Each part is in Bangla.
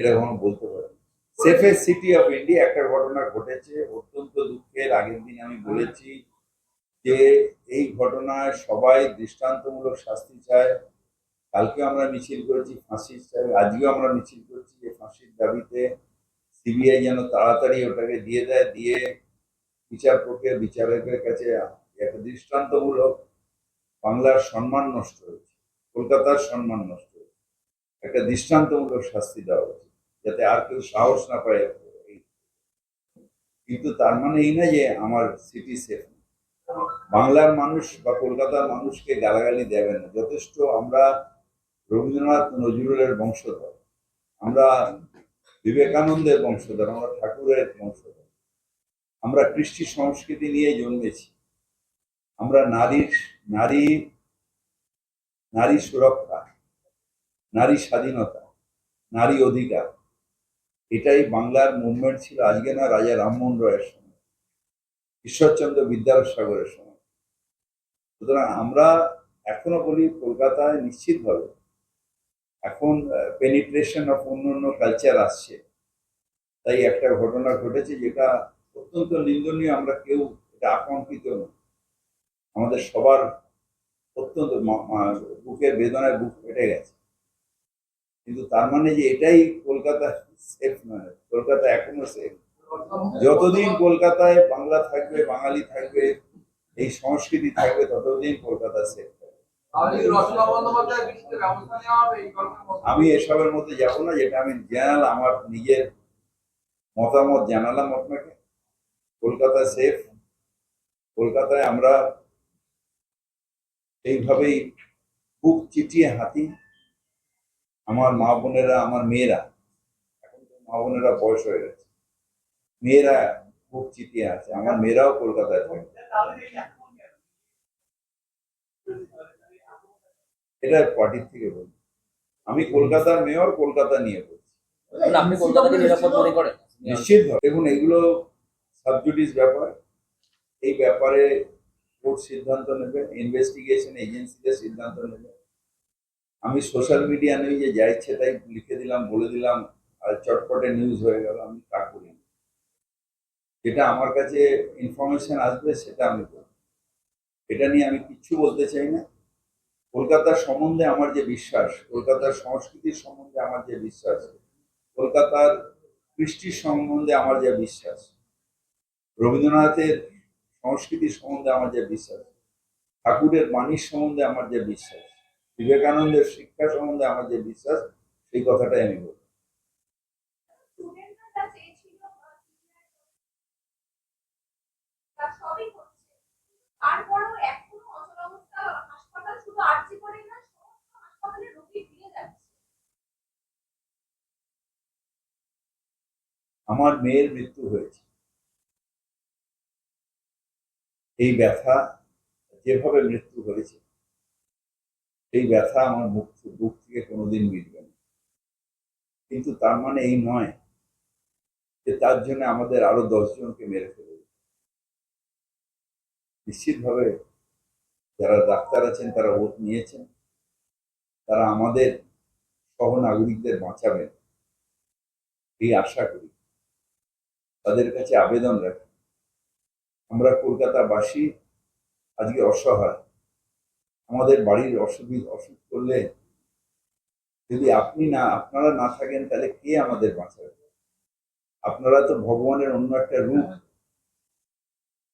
এটা কখনো বলতে পারি সেফেস্ট সিটি অফ ইন্ডিয়া একটা ঘটনা ঘটেছে অত্যন্ত দুঃখের। আগের দিন আমি বলেছি যে এই ঘটনায় সবাই দৃষ্টান্তমূলক শাস্তি চায়। কালকে আমরা মিছিল করেছি ফাঁসির চাই আজকেও আমরা মিছিল করছি যে ফাঁসির দাবিতে। সিবিআই যেন তাড়াতাড়ি ওটাকে দিয়ে দেয় দিয়ে বিচার প্রক্রিয়া বিচারকের কাছে একটা দৃষ্টান্তমূলক বাংলার সম্মান নষ্ট হয়েছে কলকাতার সম্মান নষ্ট হয়েছে। একটা দৃষ্টান্তমূলক শাস্তি দেওয়া উচিত। যাতে আর কেউ সাহস না পায় কিন্তু তার মানে এই না যে আমার সিটি সেফ বাংলার মানুষ বা কলকাতার মানুষকে গালাগালি দেবেন না। যথেষ্ট আমরা রবীন্দ্রনাথ নজরুলের বংশধর। আমরা বিবেকানন্দের বংশধর, আমরা ঠাকুরের বংশধর। আমরা কৃষ্টি সংস্কৃতি নিয়ে জন্মেছি। আমরা নারীর, নারী নারী সুরক্ষা, নারী স্বাধীনতা, নারী অধিকার এটাই বাংলার মুভমেন্ট ছিল আজকে না রাজা রামমোহন রায়ের সময়, ঈশ্বরচন্দ্র বিদ্যাসাগরের সময়। সুতরাং আমরা এখনও বলি কলকাতায় নিশ্চিতভাবে এখন পেনিট্রেশন অফ অন্য অন্য কালচার আসছে। তাই একটা ঘটনা ঘটেছে যেটা অত্যন্ত নিন্দনীয়, আমরা কেউ এটা আকাঙ্ক্ষিত নয়। আমাদের সবার অত্যন্ত বুকের বেদনায় বুক ফেটে গেছে। কিন্তু তার মানে যে এটাই কলকাতা সেফ নয় কলকাতা এখনও সেফ যতদিন কলকাতায় বাংলা থাকবে বাঙালি থাকবে এই সংস্কৃতি থাকবে ততদিন কলকাতা সেফ আমি এসবের মধ্যে যাব না যেটা আমি জানালাম আমার নিজের মতামত জানালাম আপনাকে। কলকাতা সেফ কলকাতায় আমরা এইভাবেই বুক চিটিয়ে হাঁটি। আমার মা বোনেরা আমার মেয়েরা। এখন তো মা বোনেরা বয়স হয়ে গেছে। মেয়েরা বুক চিটিয়ে আছে। আমার মেয়েরাও কলকাতায় থাকে এটা পার্টির থেকে বলি। আমি কলকাতার মেয়র কলকাতা নিয়ে বলছি আপনি কলকাতাকে নিরাপদ মনে করেন? নিশ্চিত দেখুন এগুলো সাবজুডিস ব্যাপার। এই ব্যাপারে কোর্ট সিদ্ধান্ত নেবে ইনভেস্টিগেশন এজেন্সিদের সিদ্ধান্ত নেবে। আমি সোশ্যাল মিডিয়া নিয়ে যে যা ইচ্ছে তাই লিখে দিলাম, বলে দিলাম, আর চটপটে নিউজ হয়ে গেল, আমি তা করি। যেটা আমার কাছে ইনফরমেশন আসবে, সেটা আমি বলব এটা নিয়ে আমি কিচ্ছু বলতে চাই না কলকাতার সম্বন্ধে আমার যে বিশ্বাস, কলকাতার সংস্কৃতির সম্বন্ধে আমার যে বিশ্বাস, কলকাতার কৃষ্টির সম্বন্ধে আমার যে বিশ্বাস, রবীন্দ্রনাথের সংস্কৃতির সম্বন্ধে আমার যে বিশ্বাস, ঠাকুরের বাণীর সম্বন্ধে আমার যে বিশ্বাস বিবেকানন্দের শিক্ষা সম্বন্ধে আমার যে বিশ্বাস সেই কথাটাই আমি বলব। যাচ্ছে। আমার মেয়ের মৃত্যু হয়েছে। এই ব্যথা যেভাবে মৃত্যু হয়েছে সেই ব্যথা আমার মুখ, বুক থেকে কোনোদিন মিটবে না। কিন্তু তার মানে এই নয় যে তার জন্য আমাদের আরও দশজনকে মেরে ফেলবে। নিশ্চিতভাবে যারা ডাক্তার আছেন, তারা ওত নিয়েছেন, তারা আমাদের সহ নাগরিকদের বাঁচাবেন। এই আশা করি। তাদের কাছে আবেদন রাখি। আমরা কলকাতাবাসী আজকে অসহায়। আমাদের বাড়ির অসুবিধা, অসুখ করলে যদি আপনি না, আপনারা না থাকেন, তাহলে কে আমাদের বাঁচাবে? আপনারা তো ভগবানের অন্য একটা রূপ।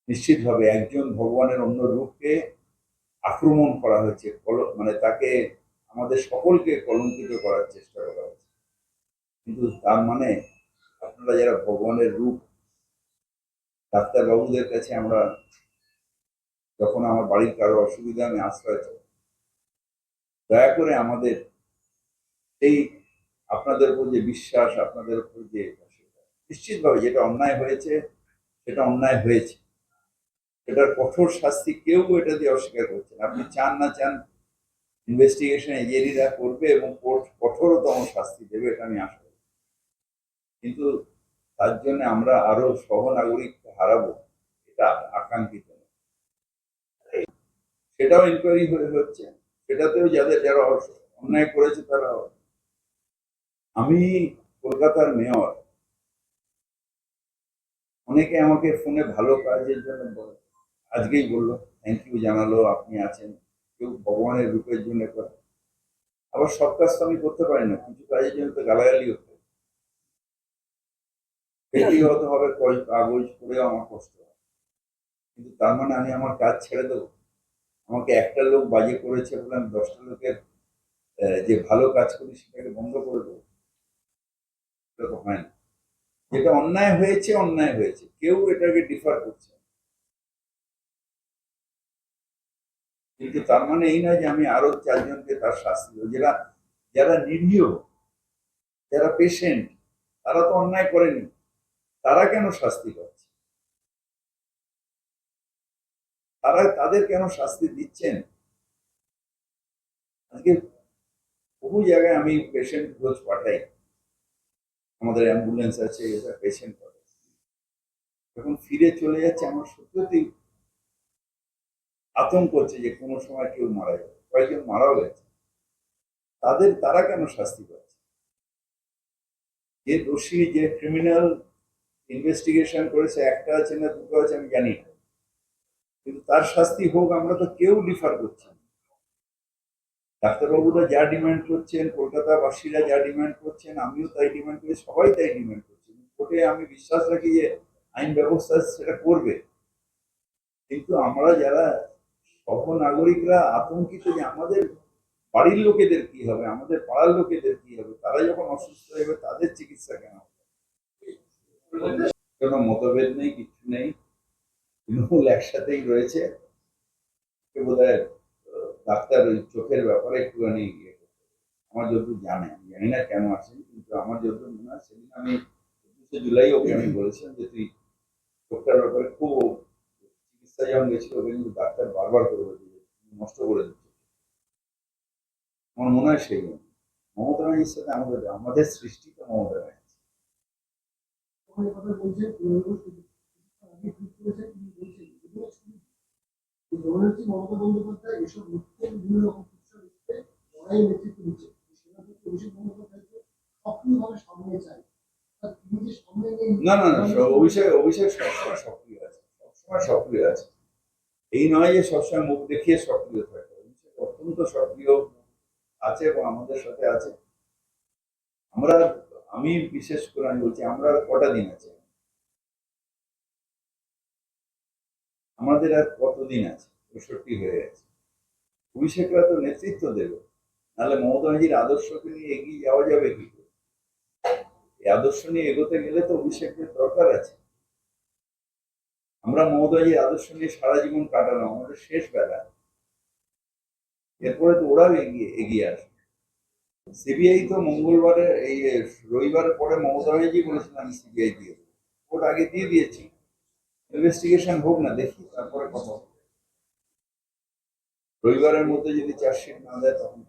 নিশ্চিতভাবে একজন ভগবানের অন্য রূপকে আক্রমণ করা হয়েছে মানে তাকে আমাদের সকলকে কলঙ্কিত করার চেষ্টা করা হয়েছে। কিন্তু তার মানে আপনারা যারা ভগবানের রূপ, ডাক্তারবাবুদের কাছে আমরা যখন আমার বাড়ির কারও অসুবিধা, আমি আশ্রয় চাই। দয়া করে আমাদের এই আপনাদের উপর যে বিশ্বাস, আপনাদের উপর যে নিশ্চিতভাবে যেটা অন্যায় হয়েছে, সেটা অন্যায় হয়েছে। এটার কঠোর শাস্তি কেউ এটা দিয়ে অস্বীকার করছে না। আপনি চান না চান ইনভেস্টিগেশন এজেন্সিরা করবে এবং কঠোরতম শাস্তি দেবে এটা আমি আশা করি। কিন্তু তার জন্য আমরা আরও সহনাগরিককে হারাবো, এটা আকাঙ্ক্ষিত। সেটাও ইনকোয়ারি হয়ে হচ্ছে। সেটাতেও যাদের যারা অন্যায় করেছে তারা আমি কলকাতার মেয়র অনেকে আমাকে ফোনে ভালো কাজের জন্য বলে, আজকেই বলল থ্যাংক ইউ জানালো, আপনি আছেন। কেউ ভগবানের রূপের জন্য করে আবার সব কাজ তো আমি করতে পারি না, কিছু কাজের জন্য তো গালাগালি হতে। ব্যক্তিগত কয়- কাগজ করেও আমার কষ্ট হয়। কিন্তু তার মানে আমি আমার কাজ ছেড়ে দেবো? আমাকে একটা লোক বাজে করেছে বলে আমি দশটা লোকের যে ভালো কাজ করি সেটাকে বন্ধ করে দেবো। তো হয় না। যেটা অন্যায় হয়েছে অন্যায় হয়েছে। কেউ এটাকে ডিফার করছে। কিন্তু তার মানে এই নয় যে আমি আরও চারজনকে তার শাস্তি দেবো। যারা যারা নিরীহ, যারা পেশেন্ট তারা তো অন্যায় করেনি। তারা কেন শাস্তি পাচ্ছে তারা তাদের কেন শাস্তি দিচ্ছেন? আজকে বহু জায়গায় আমি পেশেন্ট রোজ পাঠাই। আমাদের অ্যাম্বুলেন্স আছে, এটা পেশেন্ট পাঠাই। যখন ফিরে চলে যাচ্ছে, আমার সত্যি আতঙ্ক হচ্ছে যে কোনো সময় কেউ মারা যাবে। কয়েকজন মারাও গেছে। তাদের তারা কেন শাস্তি পাচ্ছে? যে দোষী, যে ক্রিমিনাল ইনভেস্টিগেশন করেছে, একটা আছে না দুটো আছে আমি জানি না। কিন্তু তার শাস্তি হোক, আমরা তো কেউ ডিফার করছি না। ডাক্তারবাবুরা যা ডিমান্ড করছেন, কলকাতাবাসীরা যা ডিমান্ড করছেন, আমিও তাই ডিমান্ড করি, সবাই তাই ডিমান্ড করছেন কোর্টে আমি বিশ্বাস রাখি যে আইন ব্যবস্থা সেটা করবে। কিন্তু আমরা যারা সহ নাগরিকরা আতঙ্কিত যে আমাদের বাড়ির লোকেদের কি হবে, আমাদের পাড়ার লোকেদের কি হবে, তারা যখন অসুস্থ যাবে, তাদের চিকিৎসা কেন হবে? কোনো মতভেদ নেই, কিছু নেই। তৃণমূল একসাথেই রয়েছে। বোধ হয় ডাক্তার ওই চোখের ব্যাপারে একটুখানি ইয়ে আমার যতদূর জানে জানি না কেন আসেন কিন্তু আমার যতদূর মনে হয় সেদিন আমি একুশে জুলাই ওকে আমি বলেছিলাম যে, তুই চোখটার ব্যাপারে খুব চিকিৎসা যখন গেছিল, ওকে কিন্তু ডাক্তার বারবার করে বলেছে নষ্ট করে দিচ্ছে। আমার মনে হয় সেই জন্য মমতা ব্যানার্জির সাথে আমাদের আমাদের সৃষ্টি তো মমতা ব্যানার্জি। না না অভিষেক অভিষেক সবসময় সক্রিয় আছে, সবসময় সক্রিয় আছে। এই নয় যে সবসময় মুখ দেখিয়ে সক্রিয় থাকে, অভিষেক অত্যন্ত সক্রিয় আছে এবং আমাদের সাথে আছে। আমরা, আমি বিশেষ করে আমি বলছি, আমরা কটা দিন আছে? আমাদের আর কতদিন আছে? পঁয়ষট্টি হয়ে গেছে। অভিষেকরা তো নেতৃত্ব দেবে। নাহলে মমতা আদর্শকে নিয়ে এগিয়ে যাওয়া যাবে কি করে? এই আদর্শ নিয়ে এগোতে গেলে তো অভিষেকের দরকার আছে। আমরা মমতাজির আদর্শ নিয়ে সারা জীবন কাটালাম, আমাদের শেষ বেলা। এরপরে তো ওরাও এগিয়ে এগিয়ে আসবে। সিবিআই তো মঙ্গলবারে, এই রবিবারের পরে মমতা ব্যানার্জি বলেছিলেন আমি সিবিআই দিয়ে ওটা আগে দিয়ে দিয়েছি। ইনভেস্টিগেশন হোক না দেখি তারপরে কথা। রবিবারের মধ্যে যদি চার্জশিট না দেয় তখন